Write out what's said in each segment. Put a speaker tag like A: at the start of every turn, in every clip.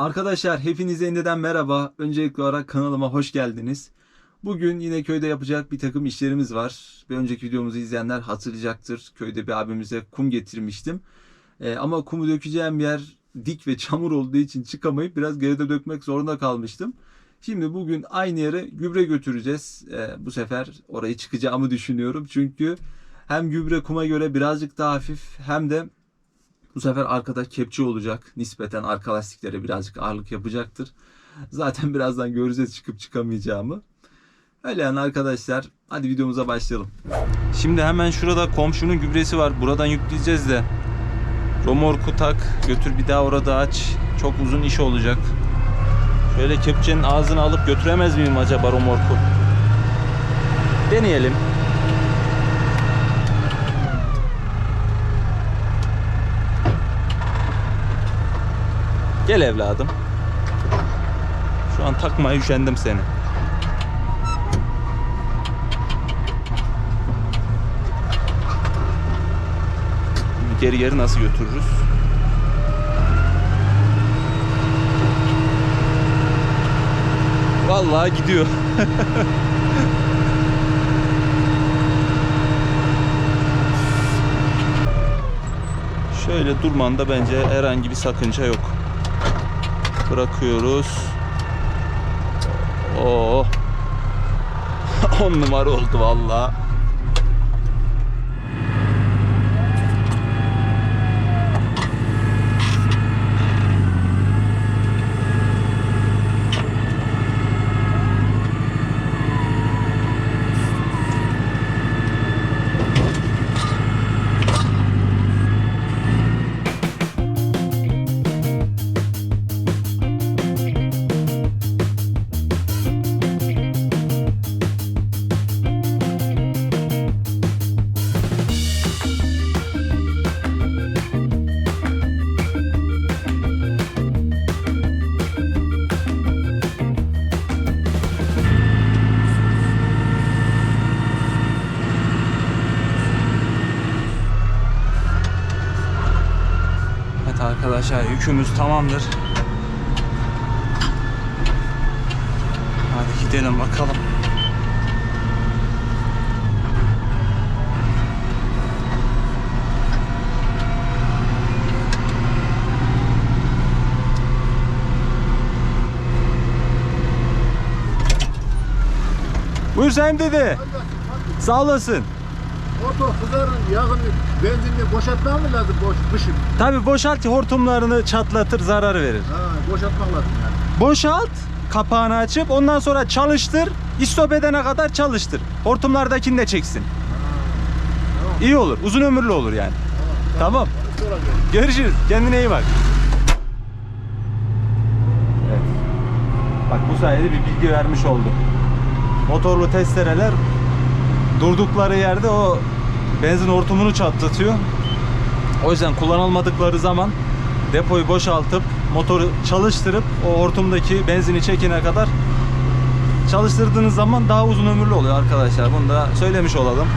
A: Arkadaşlar hepinize yeniden merhaba. Öncelikli olarak kanalıma hoş geldiniz. Bugün yine köyde yapacak bir takım işlerimiz var. Bir önceki videomuzu izleyenler hatırlayacaktır. Köyde bir abimize kum getirmiştim. Ee, ama kumu dökeceğim yer dik ve çamur olduğu için çıkamayıp biraz geride dökmek zorunda kalmıştım. Şimdi bugün aynı yere gübre götüreceğiz. Ee, bu sefer orayı çıkacağımı düşünüyorum. Çünkü hem gübre kuma göre birazcık daha hafif hem de bu sefer arkada kepçe olacak. Nispeten arka lastiklere birazcık ağırlık yapacaktır. Zaten birazdan göreceğiz çıkıp çıkamayacağımı. Öyle yani arkadaşlar. Hadi videomuza başlayalım. Şimdi hemen şurada komşunun gübresi var. Buradan yükleyeceğiz de. Romorku tak. Götür bir daha orada aç. Çok uzun iş olacak. Şöyle kepçenin ağzını alıp götüremez miyim acaba romorku? Deneyelim. Gel evladım. Şu an takmaya üşendim seni. Geri geri nasıl götürürüz? Vallahi gidiyor. Şöyle durmanda bence herhangi bir sakınca yok. Bırakıyoruz. Oo. 10 numara oldu vallahi. Arkadaşlar yükümüz tamamdır. Hadi gidelim bakalım. Buyur Sayın dede. Sağ olasın.
B: Motor kızarın yağını benzinle boşaltmam mı lazım boş kışın?
A: Tabi boşalt hortumlarını çatlatır zarar verir.
B: Ha boşaltmak lazım yani.
A: Boşalt kapağını açıp ondan sonra çalıştır. İstop edene kadar çalıştır. Hortumlardakini de çeksin.
B: Tamam.
A: İyi olur. Uzun ömürlü olur yani. Tamam.
B: Sonra
A: Görüşürüz. Kendine iyi bak. Evet. Bak bu sayede bir bilgi vermiş oldum. Motorlu testereler durdukları yerde o benzin hortumunu çatlatıyor. O yüzden kullanılmadıkları zaman depoyu boşaltıp motoru çalıştırıp o hortumdaki benzini çekene kadar çalıştırdığınız zaman daha uzun ömürlü oluyor arkadaşlar. Bunu da söylemiş olalım.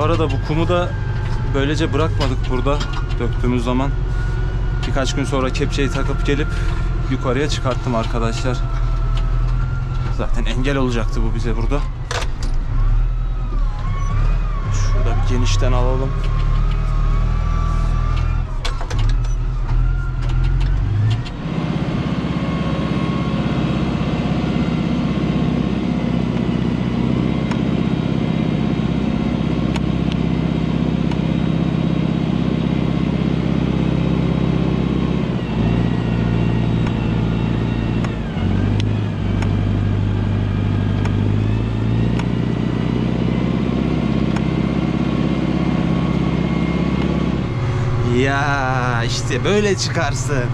A: Arada bu kumu da böylece bırakmadık burada döktüğümüz zaman. Birkaç gün sonra kepçeyi takıp gelip yukarıya çıkarttım arkadaşlar. Zaten engel olacaktı bu bize burada. Şurada bir genişten alalım. Ya işte böyle çıkarsın.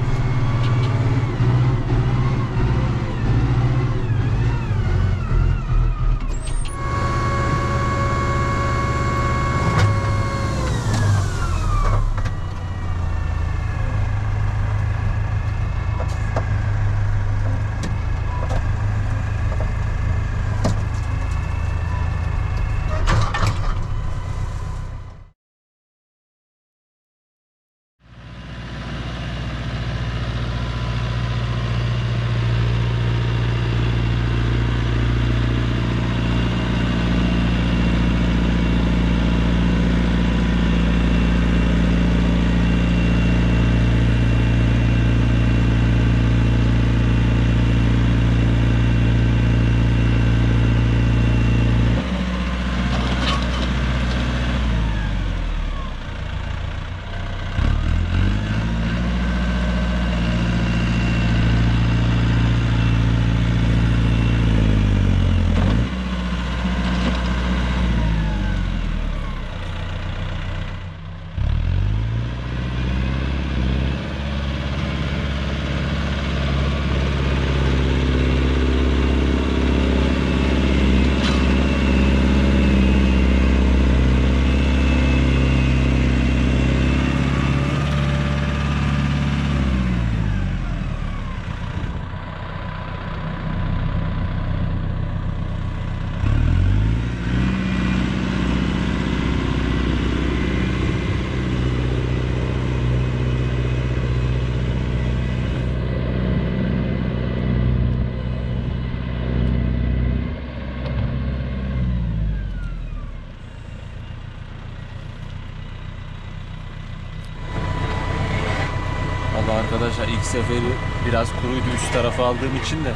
A: Valla arkadaşlar ilk seferi biraz kuruydu üst tarafa aldığım için de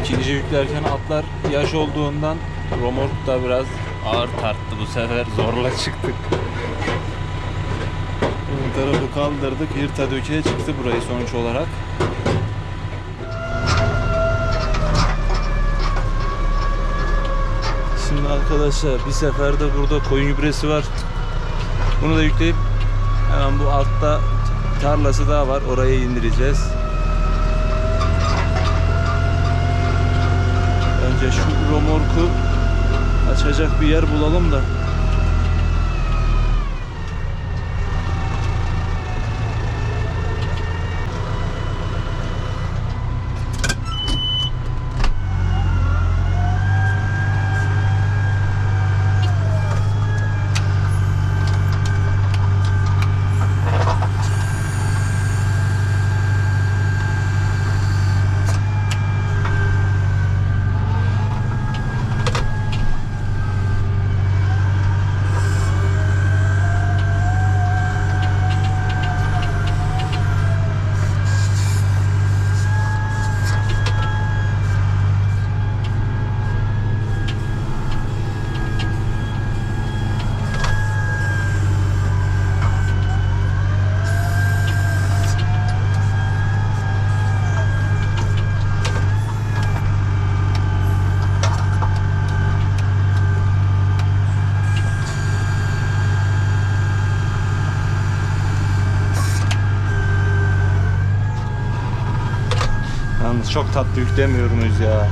A: ikinci yüklerken atlar yaş olduğundan romork da biraz ağır tarttı bu sefer zorla çıktık. Ön tarafı kaldırdık yırta dökeye çıktı burayı sonuç olarak. Şimdi arkadaşlar bir seferde burada koyun gübresi var. Bunu da yükleyip hemen bu altta tarlası daha var. Oraya indireceğiz. Önce şu romorku açacak bir yer bulalım da. Çok tatlı yüklemiyor muyuz ya?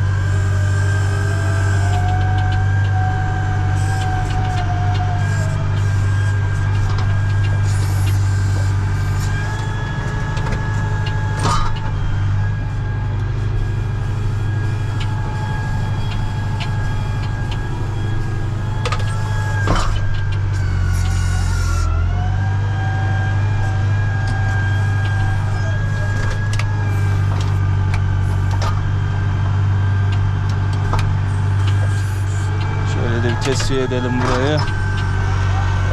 A: Tesviye edelim burayı.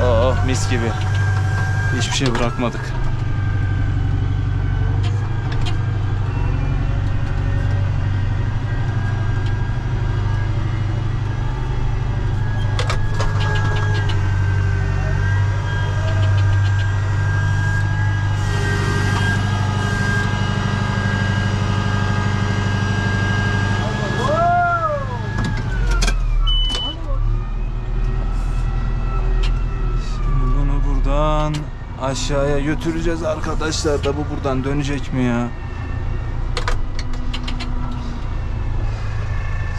A: Oh mis gibi. Hiçbir şey bırakmadık. Şimdi bunu buradan aşağıya götüreceğiz arkadaşlar da bu buradan dönecek mi ya?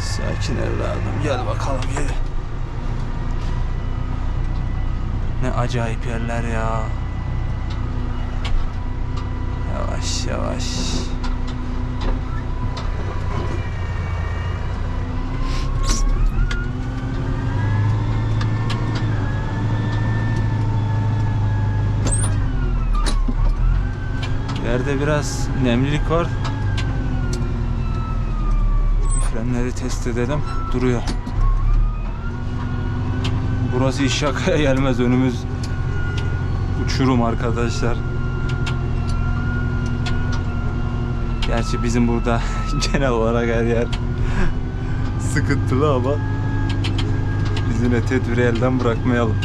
A: Sakin evladım gel bakalım gel. Ne acayip yerler ya. Yavaş yavaş. Yerde biraz nemlilik var. Frenleri test edelim. Duruyor. Burası hiç şakaya gelmez önümüz. Uçurum arkadaşlar. Gerçi bizim burada genel olarak her yer sıkıntılı ama biz yine tedbiri elden bırakmayalım.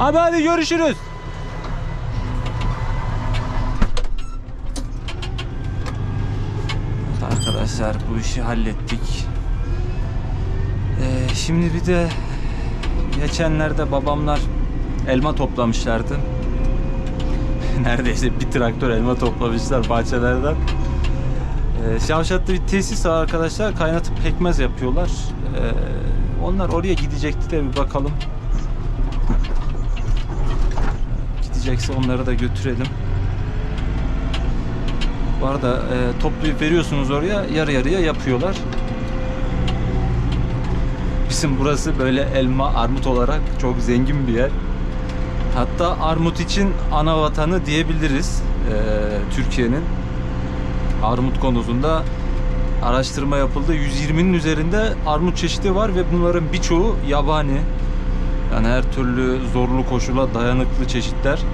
A: Abi hadi görüşürüz. Arkadaşlar bu işi hallettik. Ee, şimdi bir de geçenlerde babamlar elma toplamışlardı. Neredeyse bir traktör elma toplamışlar bahçelerden. Ee, Şavşat'ta bir tesis var arkadaşlar. Kaynatıp pekmez yapıyorlar. Ee, onlar oraya gidecekti de bir bakalım. Gidecekse onları da götürelim. Bu arada e, toplayıp veriyorsunuz oraya yarı yarıya yapıyorlar. Bizim burası böyle elma armut olarak çok zengin bir yer. Hatta armut için ana vatanı diyebiliriz e, Türkiye'nin. Armut konusunda araştırma yapıldı. 120'nin üzerinde armut çeşidi var ve bunların birçoğu yabani. Yani her türlü zorlu koşula dayanıklı çeşitler.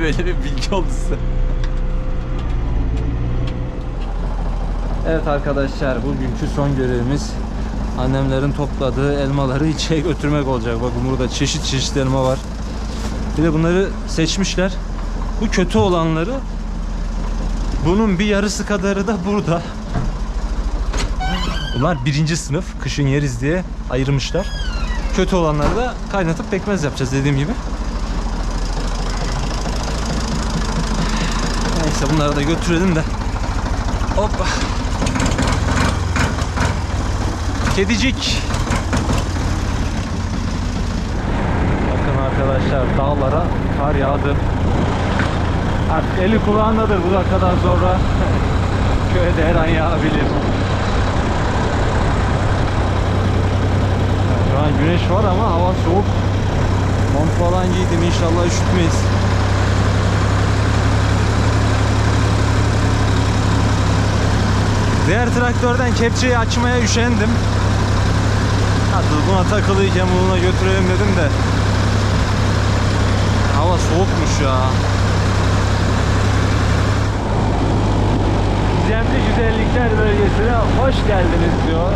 A: Böyle bir bilgi oldu size. Evet arkadaşlar bugünkü son görevimiz annemlerin topladığı elmaları içeri götürmek olacak. Bakın burada çeşit çeşit elma var. Bir de bunları seçmişler. Bu kötü olanları bunun bir yarısı kadarı da burada. Bunlar birinci sınıf kışın yeriz diye ayırmışlar. Kötü olanları da kaynatıp pekmez yapacağız dediğim gibi. Neyse bunları da götürelim de. Hoppa. Kedicik. Bakın arkadaşlar dağlara kar yağdı. Artık eli kulağındadır bu kadar sonra. Köyde her an yağabilir. Var ama hava soğuk. Mont falan giydim inşallah üşütmeyiz. Diğer traktörden kepçeyi açmaya üşendim. Hadi buna takılıyken bununla götürelim dedim de. Hava soğukmuş ya. Gizemli Güzellikler Bölgesi'ne hoş geldiniz diyor.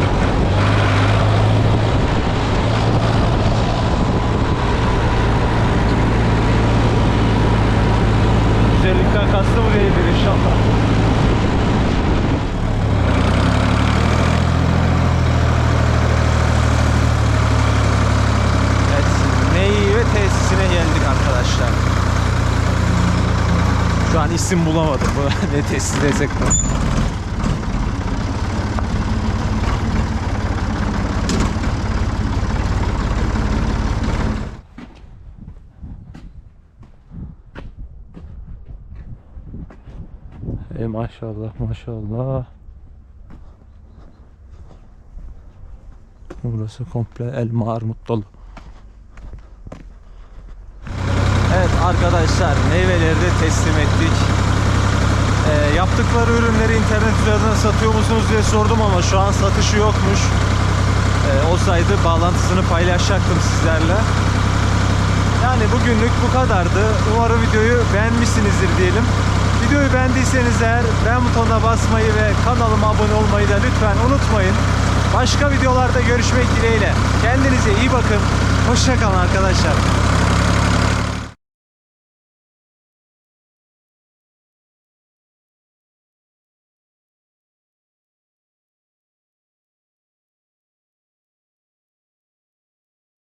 A: Güzellikten kastı bu değildir inşallah. Şu an isim bulamadım. Bu ne testi desek bu. Ey maşallah maşallah. Burası komple elma armut dolu. Evet arkadaşlar meyveleri de teslim ettik. Ee, yaptıkları ürünleri internet üzerinden satıyor musunuz diye sordum ama şu an satışı yokmuş. Ee, olsaydı bağlantısını paylaşacaktım sizlerle. Yani bugünlük bu kadardı. Umarım videoyu beğenmişsinizdir diyelim. Videoyu beğendiyseniz eğer beğen butonuna basmayı ve kanalıma abone olmayı da lütfen unutmayın. Başka videolarda görüşmek dileğiyle. Kendinize iyi bakın. Hoşçakalın arkadaşlar.